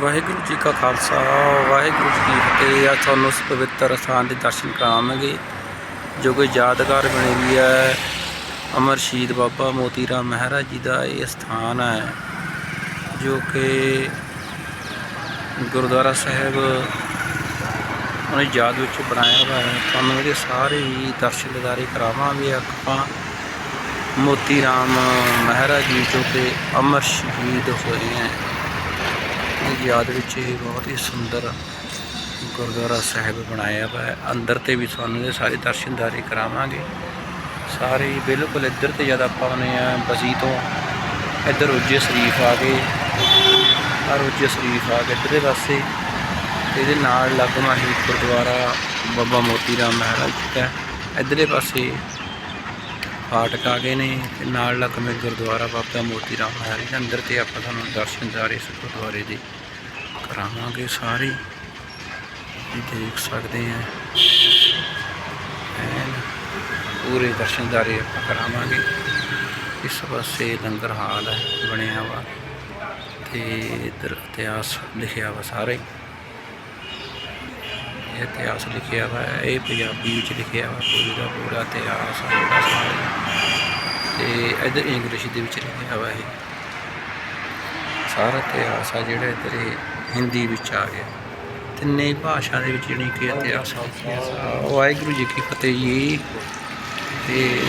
ਵਾਹਿਗੁਰੂ ਜੀ ਕਾ ਖਾਲਸਾ, ਵਾਹਿਗੁਰੂ ਜੀ ਕੀ ਫਤਿਹ। ਆ ਤੁਹਾਨੂੰ ਉਸ ਪਵਿੱਤਰ ਸਥਾਨ ਦੇ ਦਰਸ਼ਨ ਕਰਾਵਾਂਗੇ, ਜੋ ਕਿ ਯਾਦਗਾਰ ਬਣੀ ਹੋਈ ਹੈ। ਅਮਰ ਸ਼ਹੀਦ ਬਾਬਾ ਮੋਤੀ ਰਾਮ ਮਹਿਰਾ ਜੀ ਦਾ ਇਹ ਸਥਾਨ ਹੈ, ਜੋ ਕਿ ਗੁਰਦੁਆਰਾ ਸਾਹਿਬ ਉਹਨੇ ਯਾਦ ਵਿੱਚ ਬਣਾਇਆ ਹੋਇਆ ਹੈ। ਤੁਹਾਨੂੰ ਇਹਦੇ ਸਾਰੇ ਹੀ ਦਰਸ਼ਨ ਦਿਦਾਰੇ ਕਰਾਵਾਂਗੇ ਆਪਾਂ। ਮੋਤੀ ਰਾਮ ਮਹਿਰਾ ਜੀ ਜੋ ਕਿ ਅਮਰ ਸ਼ਹੀਦ ਹੋਏ ਹੈ। ਦੀ ਯਾਦ ਵਿੱਚ ਇਹ ਬਹੁਤ ਹੀ ਸੁੰਦਰ ਗੁਰਦੁਆਰਾ ਸਾਹਿਬ ਬਣਾਇਆ ਹੋਇਆ ਹੈ ਅੰਦਰ ਤੇ ਵੀ ਤੁਹਾਨੂੰ ਇਹ ਸਾਰੇ ਦਰਸ਼ਨਦਾਰੀ ਕਰਾਵਾਂਗੇ। ਸਾਰੇ ਬਿਲਕੁਲ ਇੱਧਰ ਤੇ ਜਦ ਆਪਾਂ ਆਉਂਦੇ ਆ ਬਸੀ ਤੋਂ, ਇੱਧਰ ਰੋਜੇ ਸ਼ਰੀਫ ਆ ਗਏ। ਆ ਰੋਜੇ ਸ਼ਰੀਫ ਆ ਗਏ ਇੱਧਰਲੇ ਪਾਸੇ ਇਹਦੇ ਨਾਲ ਲੱਗਮਾ ਹੀ ਗੁਰਦੁਆਰਾ ਬਾਬਾ ਮੋਤੀ ਰਾਮ ਮਹਾਰਾਜ ਜੀ ਦਾ। ਇੱਧਰਲੇ ਪਾਸੇ ਫਾਟਕ ਆ ਗਏ ਨੇ ਤੇ ਨਾਲ ਲੱਗਮੇ ਗੁਰਦੁਆਰਾ ਬਾਬਾ ਮੋਤੀ ਰਾਮ ਮਹਾਰਾਜ ਦੇ ਅੰਦਰ ਤੇ ਆਪਾਂ ਤੁਹਾਨੂੰ ਦਰਸ਼ਨ ਦਿਦਾਰੇ ਇਸ ਗੁਰਦੁਆਰੇ ਦੇ ਕਰਾਵਾਂਗੇ ਸਾਰੇ। ਦੇਖ ਸਕਦੇ ਆ। ਐਨ ਪੂਰੇ ਦਰਸ਼ਨਦਾਰੇ ਆਪਾਂ ਕਰਾਵਾਂਗੇ। ਇਸ ਪਾਸੇ ਲੰਗਰ ਹਾਲ ਹੈ, ਬਣਿਆ ਵਾ ਤੇ ਇਧਰ ਇਤਿਹਾਸ ਲਿਖਿਆ ਵਾ ਸਾਰੇ। ਇਤਿਹਾਸ ਲਿਖਿਆ ਵਾ ਇਹ ਪੰਜਾਬੀ ਵਿੱਚ ਲਿਖਿਆ ਵਾ ਪੂਰੀ ਦਾ ਪੂਰਾ ਇਤਿਹਾਸ ਆ ਜਿਹੜਾ ਸਾਰੇ ਤੇ ਇਧਰ ਇੰਗਲਿਸ਼ ਦੇ ਵਿੱਚ ਲਿਖਿਆ ਵਾ ਇਹ ਸਾਰਾ ਇਤਿਹਾਸ ਆ ਜਿਹੜਾ ਇੱਧਰ ਇਹ ਹਿੰਦੀ ਵਿੱਚ ਆ ਗਿਆ। ਤਿੰਨੇ ਭਾਸ਼ਾ ਦੇ ਵਿੱਚ ਜਿਹੜੀ ਕਿ ਇਤਿਹਾਸ ਆ। ਵਾਹਿਗੁਰੂ ਜੀ ਕੀ ਫਤਿਹ ਜੀ। ਤੇ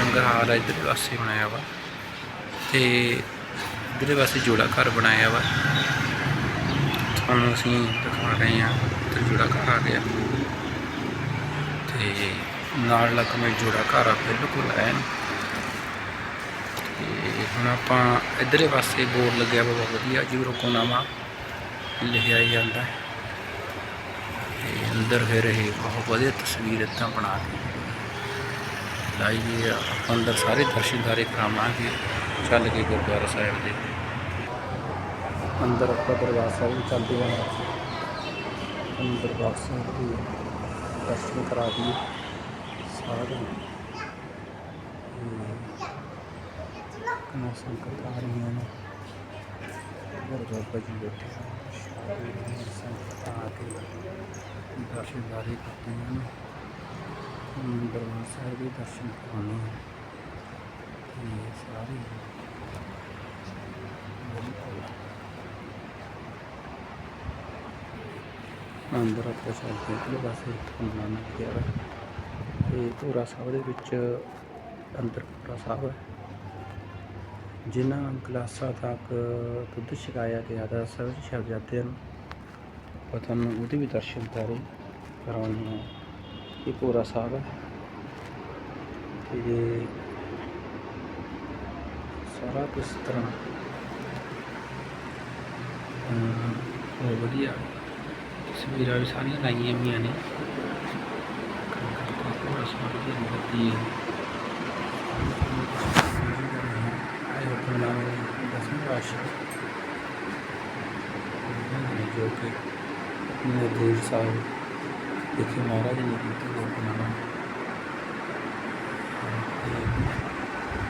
ਲੰਗਰ ਹਾਲ ਆ ਇੱਧਰ ਪਾਸੇ ਬਣਾਇਆ ਵਾ। ਤੇ ਇੱਧਰਲੇ ਪਾਸੇ ਜੋੜਾ ਘਰ ਬਣਾਇਆ ਵਾ। ਤੁਹਾਨੂੰ ਅਸੀਂ ਦਿਖਾ ਰਹੇ ਹਾਂ। ਇੱਧਰ ਜੋੜਾ ਘਰ ਆ ਗਿਆ। ਤੇ ਨਾਲ ਲੱਗਮੇ ਜੋੜਾ ਘਰ ਆ, ਬਿਲਕੁਲ ਐਨ। ਤੇ ਹੁਣ ਆਪਾਂ ਇਧਰਲੇ ਪਾਸੇ ਬੋਰਡ ਲੱਗਿਆ ਬਹੁਤ ਵਧੀਆ ਜੀ ਰੁਕੋਨਾਮਾ ਲਿਖਿਆ ਜਾਂਦਾ। ਹੈ ਤੇ ਅੰਦਰ ਫਿਰ ਇਹ ਬਹੁਤ ਵਧੀਆ ਤਸਵੀਰ ਇੱਦਾਂ ਬਣਾ ਕੇ ਲਾਈਏ ਆਪਾਂ ਅੰਦਰ ਸਾਰੇ ਦਰਸ਼ਨਦਾਰੇ ਕਰਾਵਾਂਗੇ, ਚੱਲ ਕੇ ਗੁਰਦੁਆਰਾ ਸਾਹਿਬ ਦੇ। ਅੰਦਰ ਆਪਾਂ ਦਰਬਾਰ ਸਾਹਿਬ ਨੂੰ ਚੱਲਦੇ ਹਾਂ। ਅੰਦਰ ਦਰਬਾਰ ਸਾਹਿਬ ਦੇ ਦਰਸ਼ਨ ਕਰਾ ਦਈਏ ਸਾਰੇ ਕਿੰਨਾ ਸੰਕਟ ਆ ਰਹੀਆਂ ਨੇ। ਗੁਰੂ ਬਾਬਾ ਜੀ ਬੈਠੇ ਹਨ ਆ ਕੇ ਦਰਸ਼ਨਦਾਰੀ ਕਰਦੇ ਹਨ ਦਰਬਾਰ ਸਾਹਿਬ ਦੇ ਦਰਸ਼ਨ ਕਰਾਉਣੇ ਹਨ ਸਾਰੇ ਬਿਲਕੁਲ ਅੰਦਰ ਆਪਾਂ ਚੱਲਦੇ ਹਾਂ ਬਸ ਇੱਕ ਬਣਾਉਣਾ ਗਿਆ ਵਾ। ਤੇ ਧੂਰਾ ਸਾਹਿਬ ਦੇ ਵਿੱਚ ਅੰਦਰ ਧੂਰਾ ਸਾਹਿਬ ਹੈ। ਜਿਨ੍ਹਾਂ ਕਲਾਸਾਂ ਤੱਕ ਦੁੱਧ ਛਕਾਇਆ ਗਿਆ ਦਾ ਸਭ ਸ਼ਬਦਾਦੇ ਨੂੰ ਪਤਾ ਤੁਹਾਨੂੰ ਉਹਦੇ ਵੀ ਦਰਸ਼ਨ ਕਰੇ ਕਰਾਉਣੇ ਹੈ ਇਹ ਪੂਰਾ ਸਾਹਿਬ ਹੈ। ਤੇ ਸਾਰਾ ਕਿਸ ਤਰ੍ਹਾਂ। ਬਹੁਤ ਵਧੀਆ। ਤਸਵੀਰਾਂ ਵੀ ਸਾਰੀਆਂ ਲਾਈਆਂ ਹੋਈਆਂ ਨੇ। ਪੂਰਾ ਸਾਹਿਬ ਦੀ ਮੂਰਤੀ ਹੈ ਆਏ ਹੁਕਮ ਨਾਮ ਦਸਮ ਰਾਸ਼ੀ ਜੋ ਕਿ ਨਿਰਦੇਸ਼ ਸਾਹਿਬ ਦੇਖੇ ਮਹਾਰਾਜ ਨੇ ਕੀਤੀ ਹੁਕਮਨਾਮਾ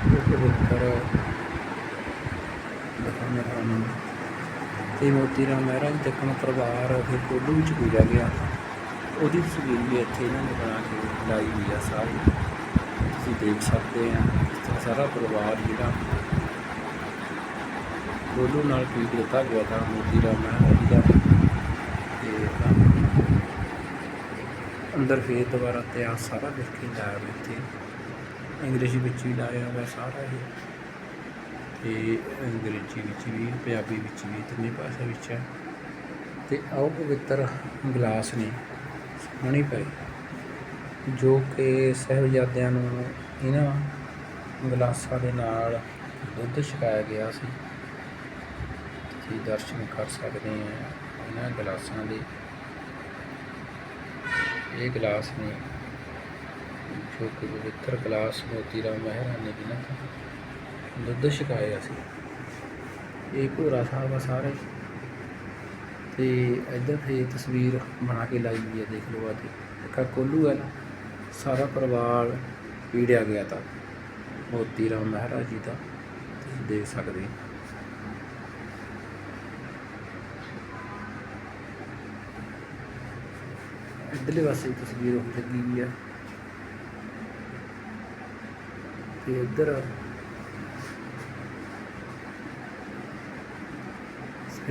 ਇਹ ਪਵਿੱਤਰ ਦਿਖਾਉਣਾ ਹਰਾਮ ਤੇ ਮੋਤੀ ਰਾਮ ਮਹਿਰਾ ਜੀ ਕਮ ਪਰਿਵਾਰ ਫਿਰ ਕੋਲੂ ਵਿੱਚ ਪੂਜਾ ਗਿਆ। ਉਹਦੀ ਤਸਵੀਰ ਵੀ ਇੱਥੇ ਇਹਨਾਂ ਨੇ ਬਣਾ ਕੇ ਲਾਈ ਹੋਈ ਆ ਸਾਰੀ। ਤੁਸੀਂ ਦੇਖ ਸਕਦੇ ਆ ਸਾਰਾ ਪਰਿਵਾਰ ਜਿਹੜਾ ਕੋਲੂ ਨਾਲ ਪੀੜ ਦਿੱਤਾ ਗਿਆ ਤਾਂ ਮੋਤੀ ਰਾਮ ਮਹਾਰਾਜ ਜੀ ਦਾ। ਅੰਦਰ ਫੇਰ ਦੁਬਾਰਾ ਇਤਿਹਾਸ ਸਾਰਾ ਲਿਖ ਕੇ ਲਾਇਆ ਇੱਥੇ। ਇੰਗਲਿਸ਼ ਵਿੱਚ ਵੀ ਲਾਇਆ ਹੋਇਆ ਸਾਰਾ ਇਹ। ਤੇ ਅੰਗਰੇਜ਼ੀ ਵਿੱਚ ਵੀ, ਪੰਜਾਬੀ ਵਿੱਚ ਵੀ, ਤਿੰਨੇ ਭਾਸ਼ਾ ਵਿੱਚ ਹੈ। ਤੇ ਆਓ ਪਵਿੱਤਰ ਗਲਾਸ ਨੇ ਸਾਹਮਣੇ ਪਏ। ਜੋ ਕਿ ਸਾਹਿਬਜ਼ਾਦਿਆਂ ਨੂੰ ਇਹਨਾਂ ਗਲਾਸਾਂ ਦੇ ਨਾਲ ਦੁੱਧ ਛਕਾਇਆ ਗਿਆ ਸੀ। ਤੁਸੀਂ ਦਰਸ਼ਨ ਕਰ ਸਕਦੇ ਆ ਇਹਨਾਂ ਗਲਾਸਾਂ ਦੇ। ਇਹ ਗਲਾਸ ਨੇ ਜੋ ਕਿ ਪਵਿੱਤਰ ਗਲਾਸ ਮੋਤੀ ਰਾਮ ਮਹਿਰਾ ਨੇ ਜਿਨ੍ਹਾਂ ਦੁੱਧ ਛਕਾਇਆ ਸੀ। ਇਹ ਭੋਰਾ ਸਾਹਿਬ ਆ ਸਾਰੇ। ਤੇ ਇੱਧਰ ਤੇ ਤਸਵੀਰ ਬਣਾ ਕੇ ਲਾਈ ਗਈ ਹੈ ਦੇਖ ਲਓ ਆ ਤੇ ਕਾ ਕੋਲੂ ਹੈ ਨਾ ਸਾਰਾ ਪਰਿਵਾਰ ਪੀੜਿਆ ਗਿਆ ਤਾਂ। ਮੋਤੀ ਰਾਮ ਮਹਾਰਾਜ ਜੀ ਦਾ ਦੇਖ ਸਕਦੇ ਇੱਧਰਲੇ ਪਾਸੇ ਤਸਵੀਰ ਹੁੰਦੀ ਹੈ ਤੇ ਇੱਧਰ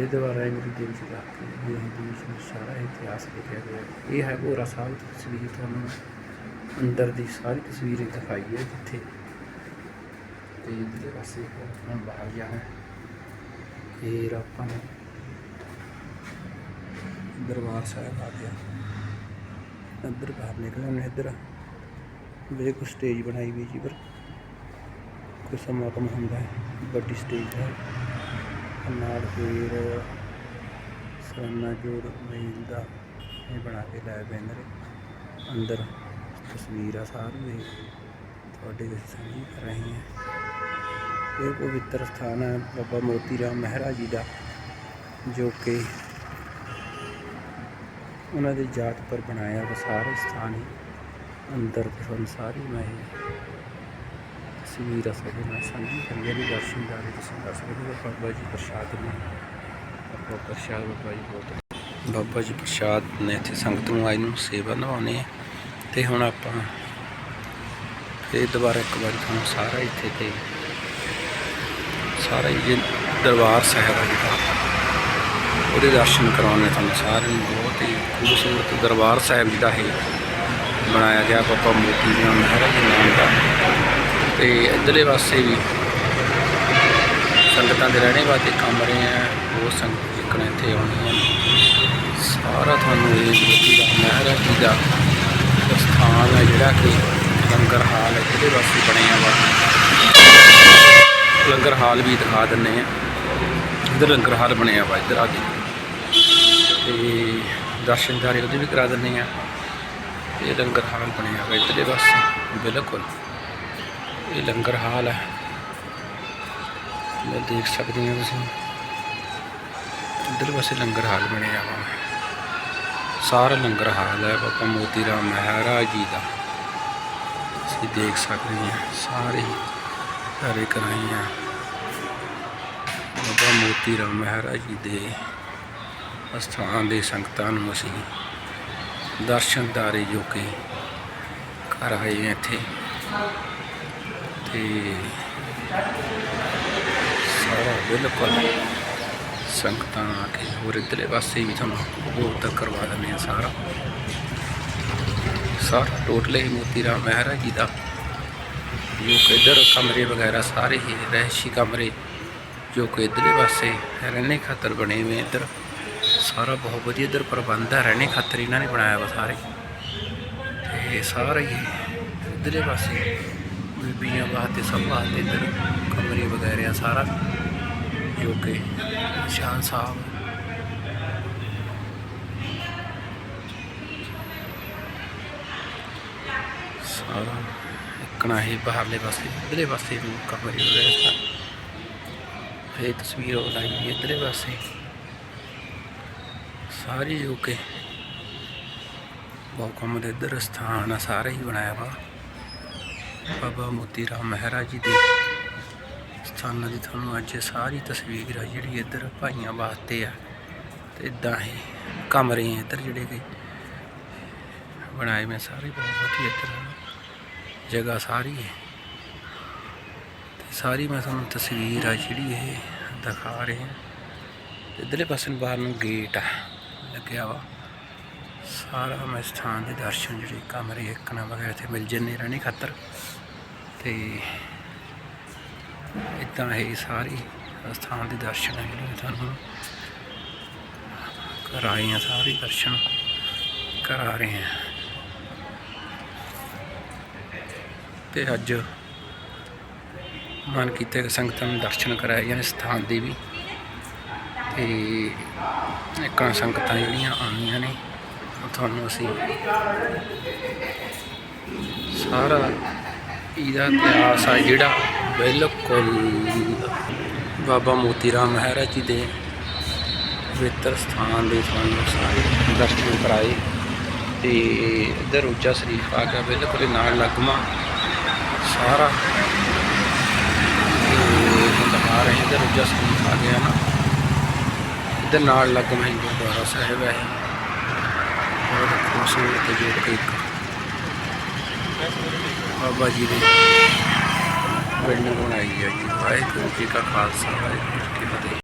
ਸਫੇਦ ਦੁਆਰਾ ਇੰਗਲਿਸ਼ ਵਿੱਚ ਰੱਖ ਇਹ ਹਿੰਦੂ ਵਿੱਚ ਸਾਰਾ ਇਤਿਹਾਸ ਲਿਖਿਆ ਗਿਆ ਇਹ ਹੈ ਭੋਰਾ ਸਾਹਿਬ ਦੀ ਤਸਵੀਰ, ਤੁਹਾਨੂੰ ਅੰਦਰ ਦੀ ਸਾਰੀ ਤਸਵੀਰ ਦਿਖਾਈ ਹੈ ਜਿੱਥੇ ਤੇ ਇੱਧਰਲੇ ਪਾਸੇ ਹੁਣ ਬਾਹਰ ਜਾਣਾ ਫਿਰ ਆਪਾਂ ਨੇ ਦਰਬਾਰ ਸਾਹਿਬ ਆ ਗਿਆ। ਅੰਦਰ ਬਾਹਰ ਨਿਕਲਣਾ ਇੱਧਰ ਵੇ ਕੋਈ ਸਟੇਜ ਬਣਾਈ ਹੋਈ ਜੀ ਪਰ ਕੋਈ ਸਮਾਗਮ ਹੁੰਦਾ ਹੈ, ਵੱਡੀ ਸਟੇਜ ਹੈ। ਨਾਲ ਫਿਰ ਸਰਾਨਾ ਜੋੜ ਮੇਲ ਦਾ ਇਹ ਬਣਾ ਕੇ ਲਾਇਆ ਬੈਨਰ ਅੰਦਰ ਤਸਵੀਰ ਆ ਸਾਰੀ ਤੁਹਾਡੇ ਵਿੱਚ ਸਾਂਝੀ ਕਰ ਰਹੇ ਹਾਂ ਇਹ ਪਵਿੱਤਰ ਸਥਾਨ ਹੈ ਬਾਬਾ ਮੋਤੀ ਰਾਮ ਮਹਿਰਾ ਜੀ ਦਾ, ਜੋ ਕਿ ਉਹਨਾਂ ਦੇ ਜਾਤ ਪਰ ਬਣਾਇਆ ਵਾ ਸਾਰੇ ਸਥਾਨ ਹੀ। ਅੰਦਰ ਤੇ ਤੁਹਾਨੂੰ ਸਾਰੀ ਤਸਵੀਰ ਆ ਸਾਡੇ ਸਾਂਝੀ ਕਰੀ ਹੈ ਦਰਸ਼ਨ ਦਾ ਤੁਸੀਂ ਦੱਸ ਸਕਦੇ ਹੋ ਬਾਬਾ ਜੀ ਪ੍ਰਸ਼ਾਦ ਨੇ। ਬਾਬਾ ਪ੍ਰਸ਼ਾਦ, ਬਾਬਾ ਜੀ ਬਹੁਤ ਬਾਬਾ ਜੀ ਪ੍ਰਸ਼ਾਦ ਨੇ ਇੱਥੇ ਸੰਗਤ ਨੂੰ ਆਈ ਨੂੰ ਸੇਵਾ ਨਿਭਾਉਣੀ ਹੈ ਤੇ ਹੁਣ ਆਪਾਂ ਫੇਰ ਦੁਬਾਰਾ ਇੱਕ ਵਾਰੀ ਤੁਹਾਨੂੰ ਸਾਰਾ ਇੱਥੇ ਤੇ ਸਾਰਾ ਹੀ ਜੇ ਦਰਬਾਰ ਸਾਹਿਬ ਹੈ ਜਿਹੜਾ, ਉਹਦੇ ਦਰਸ਼ਨ ਕਰਾਉਣੇ ਤੁਹਾਨੂੰ ਸਾਰਿਆਂ ਨੂੰ। ਬਹੁਤ ਹੀ ਖੂਬਸੂਰਤ ਦਰਬਾਰ ਸਾਹਿਬ ਜਿਹੜਾ ਹੈ ਬਣਾਇਆ ਗਿਆ। ਬਾਬਾ ਮੋਤੀ ਜੀ ਮਹਾਰਾਜ ਦੇ ਨਾਮ ਦਾ। ਤੇ ਇੱਧਰਲੇ ਪਾਸੇ ਵੀ ਸੰਗਤਾਂ ਦੇ ਰਹਿਣੇ ਵਾਸਤੇ ਕਮਰੇ ਆ ਉਹ ਸੰਗਤ ਜਿੱਕਣ ਇੱਥੇ ਆਉਣੀਆਂ ਸਾਰਾ ਤੁਹਾਨੂੰ ਇਹ ਮੋਤੀ ਦਾ ਮਹਾਰਾਜ ਜੀ ਦਾ ਸਥਾਨ ਹੈ ਜਿਹੜਾ ਕਿ ਲੰਗਰ ਹਾਲ ਹੈ ਇਹਦੇ ਵਾਸਤੇ ਬਣਿਆ ਵਾ। ਲੰਗਰ ਹਾਲ ਵੀ ਦਿਖਾ ਦਿੰਨੇ ਆ। ਇੱਧਰ ਲੰਗਰ ਹਾਲ ਬਣਿਆ ਵਾ ਇੱਧਰ ਆ ਕੇ। ਤੇ ਦਰਸ਼ਨਦਾਰੀ ਉਹਦੇ ਵੀ ਕਰਾ ਦਿੰਨੇ ਆ। ਇਹ ਲੰਗਰ ਹਾਲ ਬਣਿਆ ਵਾ ਇੱਧਰਲੇ ਪਾਸੇ, ਬਿਲਕੁਲ। ਇਹ ਲੰਗਰ ਹਾਲ ਹੈ। ਮੈਂ ਦੇਖ ਸਕਦੇ ਹੋ ਤੁਸੀਂ। ਇੱਧਰ ਪਾਸੇ ਲੰਗਰ ਹਾਲ ਬਣਿਆ ਵਾ ਸਾਰਾ ਲੰਗਰ ਹਾਲ ਹੈ ਬਾਬਾ ਮੋਤੀ ਰਾਮ ਮਹਾਰਾਜ ਜੀ ਦਾ। ਤੁਸੀਂ ਦੇਖ ਸਕਦੇ ਹੋ ਸਾਰੇ ਘਰੇ ਕਰਾਈਆਂ ਬਾਬਾ ਮੋਤੀ ਰਾਮ ਮਹਾਰਾਜ ਜੀ ਦੇ ਅਸਥਾਨ ਦੇ ਸੰਗਤਾਂ ਨੂੰ ਅਸੀਂ ਦਰਸ਼ਨਦਾਰੇ ਜੋ ਕਿ ਕਰ ਆਏ ਹਾਂ ਇੱਥੇ। ਤੇ ਸਾਰਾ ਬਿਲਕੁਲ ਸੰਗਤਾਂ ਆ ਕੇ ਹੋਰ ਇੱਧਰਲੇ ਪਾਸੇ ਵੀ ਤੁਹਾਨੂੰ ਹੋਰ ਤੱਕ ਕਰਵਾ ਦਿੰਦੇ ਆ ਸਾਰਾ। ਸਾਰਾ ਟੋਟਲ ਹੀ ਮੋਤੀ ਰਾਮ ਮਹਿਰਾ ਜੀ ਦਾ, ਜੋ ਕਿ ਇੱਧਰ ਕਮਰੇ ਵਗੈਰਾ ਸਾਰੇ ਹੀ ਰਹਿਸ਼ੀ ਕਮਰੇ, ਜੋ ਕਿ ਇੱਧਰਲੇ ਪਾਸੇ ਰਹਿਣੇ ਖਾਤਰ ਬਣੇ ਹੋਏ ਆ ਇੱਧਰ। ਸਾਰਾ ਬਹੁਤ ਵਧੀਆ ਇੱਧਰ ਪ੍ਰਬੰਧ ਹੈ ਰਹਿਣੇ ਖਾਤਰ ਇਹਨਾਂ ਨੇ ਬਣਾਇਆ ਵਾ ਸਾਰੇ। ਤੇ ਸਾਰਾ ਹੀ ਇੱਧਰਲੇ ਪਾਸੇ ਬੀਬੀਆਂ ਵਾਸਤੇ ਸਭ ਵਾਸਤੇ ਇੱਧਰ ਕਮਰੇ ਵਗੈਰਾ ਸਾਰਾ, ਜੋ ਕਿ ਸ਼ਾਨ ਸਾਹਿਬ। ਸਾਰਾ ਇੱਕਣਾ ਹੀ ਬਾਹਰਲੇ ਪਾਸੇ, ਇੱਧਰਲੇ ਪਾਸੇ ਵੀ ਕਮਰੇ ਵਗੈਰਾ ਸਾਰੇ ਇਹ ਤਸਵੀਰ ਉਹ ਲਾਈ ਹੋਈ ਇੱਧਰਲੇ ਪਾਸੇ। ਸਾਰੇ ਜੋ ਕਿ ਬਹੁਤ ਕੰਮ ਦੇ ਇੱਧਰ ਸਥਾਨ ਆ, ਸਾਰਾ ਹੀ ਬਣਾਇਆ ਵਾ। ਬਾਬਾ ਮੋਤੀ ਰਾਮ ਮਹਾਰਾਜ ਜੀ ਦੇ ਸਥਾਨਾਂ ਦੀ ਤੁਹਾਨੂੰ ਅੱਜ ਸਾਰੀ ਤਸਵੀਰ ਆ, ਜਿਹੜੀ ਇੱਧਰ ਭਾਈਆਂ ਵਾਸਤੇ ਆ। ਤੇ ਇਦਾਂ ਹੀ ਕਮਰੇ ਆ ਇੱਧਰ ਜਿਹੜੇ ਕਿ ਬਣਾਏ ਮੈਂ ਸਾਰੇ, ਬਹੁਤ ਵਧੀਆ ਇੱਧਰ ਜਗ੍ਹਾ ਸਾਰੀ ਹੈ। ਤੇ ਸਾਰੀ ਮੈਂ ਤੁਹਾਨੂੰ ਤਸਵੀਰ ਆ ਜਿਹੜੀ ਇਹ ਦਿਖਾ ਰਹੇ। ਹਾਂ ਇੱਧਰਲੇ ਪਾਸੇ ਨੂੰ ਬਾਹਰ ਨੂੰ ਗੇਟ ਆ, ਲੱਗਿਆ ਵਾ। ਸਾਰਾ ਮੈਂ ਸਥਾਨ ਦੇ ਦਰਸ਼ਨ ਜਿਹੜੇ ਕਮਰੇ ਇੱਕਣਾ ਵਗੈਰਾ ਇੱਥੇ ਮਿਲ ਜੰਨੇ ਰਹਿਣੇ ਖਾਤਰ। ਤੇ ਇਦਾਂ ਇਹ ਸਾਰੀ ਸਥਾਨ ਦੇ ਦਰਸ਼ਨ ਹੈ ਜਿਹੜੇ ਤੁਹਾਨੂੰ। ਕਰਾਏ ਆ ਸਾਰੇ ਦਰਸ਼ਨ ਕਰਾ ਰਹੇ ਆ। ਤੇ ਅੱਜ ਮਨ ਕੀਤੇ ਕਿ ਸੰਗਤਾਂ ਨੂੰ ਦਰਸ਼ਨ ਕਰਾਏ ਜਾਣ ਸਥਾਨ ਦੇ ਵੀ। ਤੇ ਇੱਕਾਂ ਸੰਗਤਾਂ ਜਿਹੜੀਆਂ ਆਉਣੀਆਂ ਨੇ। ਤੁਹਾਨੂੰ ਅਸੀਂ ਸਾਰਾ ਇਹਦਾ ਇਤਿਹਾਸ ਆ ਜਿਹੜਾ ਬਿਲਕੁਲ ਬਾਬਾ ਮੋਤੀ ਰਾਮ ਮਹਾਰਾਜ ਜੀ ਦੇ ਪਵਿੱਤਰ ਸਥਾਨ ਦੇ ਤੁਹਾਨੂੰ ਸਾਰੇ ਦਰਸ਼ਨ ਕਰਾਏ ਤੇ ਇੱਧਰ ਉੱਚਾ ਸ਼ਰੀਫ ਆ ਗਿਆ, ਬਿਲਕੁਲ ਨਾਲ ਲੱਗਮਾ ਸਾਰਾ ਤੇ ਰਹੇ ਇੱਧਰ ਉੱਚਾ ਸ਼ਰੀਫ ਆ ਗਿਆ ਨਾ। ਇੱਧਰ ਨਾਲ ਲੱਗਮਾ ਹੀ ਗੁਰਦੁਆਰਾ ਸਾਹਿਬ ਹੈ। ਬਹੁਤ ਖੂਬਸੂਰਤ ਸੂਰਤ ਜੋੜ ਕੇ ਇੱਕ ਬਾਬਾ ਜੀ ਦੀ ਬਿਲਡਿੰਗ ਬਣਾਈ ਹੈ ਜੀ। ਵਾਹਿਗੁਰੂ ਜੀ ਕਾ ਖਾਲਸਾ, ਵਾਹਿਗੁਰੂ ਜੀ ਕੀ ਫਤਿਹ।